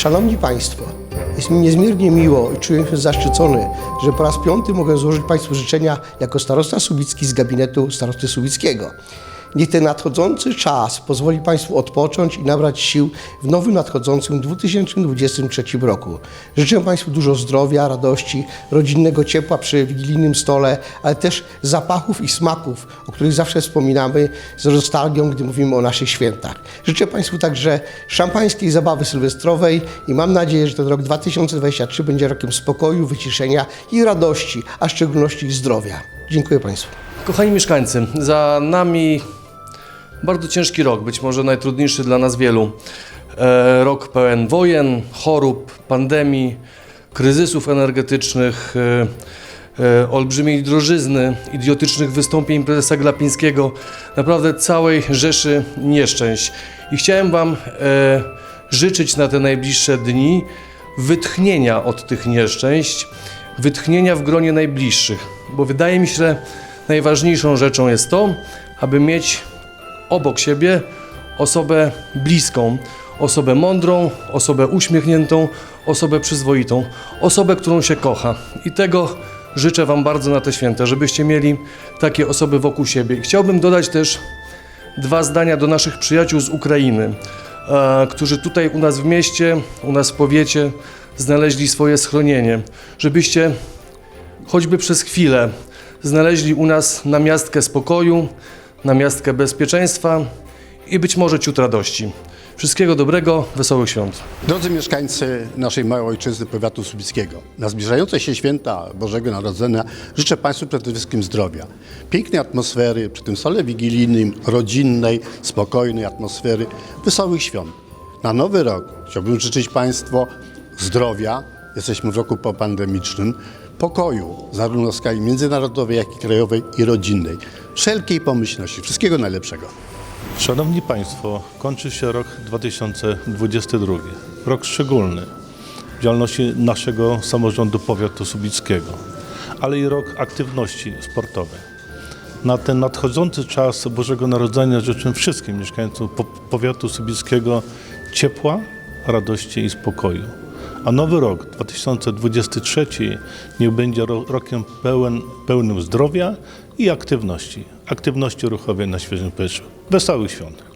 Szanowni Państwo, jest mi niezmiernie miło i czuję się zaszczycony, że po raz piąty mogę złożyć Państwu życzenia jako starosta Subicki z gabinetu starosty Subickiego. Niech ten nadchodzący czas pozwoli Państwu odpocząć i nabrać sił w nowym nadchodzącym 2023 roku. Życzę Państwu dużo zdrowia, radości, rodzinnego ciepła przy wigilijnym stole, ale też zapachów i smaków, o których zawsze wspominamy z nostalgią, gdy mówimy o naszych świętach. Życzę Państwu także szampańskiej zabawy sylwestrowej i mam nadzieję, że ten rok 2023 będzie rokiem spokoju, wyciszenia i radości, a w szczególności zdrowia. Dziękuję Państwu. Kochani mieszkańcy, za nami bardzo ciężki rok, być może najtrudniejszy dla nas wielu. E, rok pełen wojen, chorób, pandemii, kryzysów energetycznych, e, e, olbrzymiej drożyzny, idiotycznych wystąpień prezesa Glapińskiego, naprawdę całej rzeszy nieszczęść. I chciałem Wam życzyć na te najbliższe dni wytchnienia od tych nieszczęść, wytchnienia w gronie najbliższych, bo wydaje mi się, że najważniejszą rzeczą jest to, aby mieć obok siebie osobę bliską, osobę mądrą, osobę uśmiechniętą, osobę przyzwoitą, osobę, którą się kocha. I tego życzę Wam bardzo na te święta, żebyście mieli takie osoby wokół siebie. I chciałbym dodać też dwa zdania do naszych przyjaciół z Ukrainy, e, którzy tutaj u nas w mieście, u nas w powiecie znaleźli swoje schronienie, żebyście choćby przez chwilę znaleźli u nas namiastkę spokoju, namiastkę bezpieczeństwa i być może ciut radości. Wszystkiego dobrego, wesołych świąt. Drodzy mieszkańcy naszej małej ojczyzny powiatu subickiego, na zbliżające się święta Bożego Narodzenia życzę Państwu przede wszystkim zdrowia, pięknej atmosfery przy tym stole wigilijnym, rodzinnej, spokojnej atmosfery, wesołych świąt. Na nowy rok chciałbym życzyć Państwu zdrowia, jesteśmy w roku popandemicznym, pokoju, zarówno w skali międzynarodowej, jak i krajowej i rodzinnej, wszelkiej pomyślności, wszystkiego najlepszego. Szanowni Państwo, kończy się rok 2022. Rok szczególny w działalności naszego samorządu powiatu subickiego, ale i rok aktywności sportowej. Na ten nadchodzący czas Bożego Narodzenia życzę wszystkim mieszkańcom po- powiatu subickiego ciepła, radości i spokoju. A nowy rok 2023 niech będzie ro- rokiem pełen, pełnym zdrowia i aktywności. Aktywności ruchowej na świeżym powietrzu. Wesołych świąt.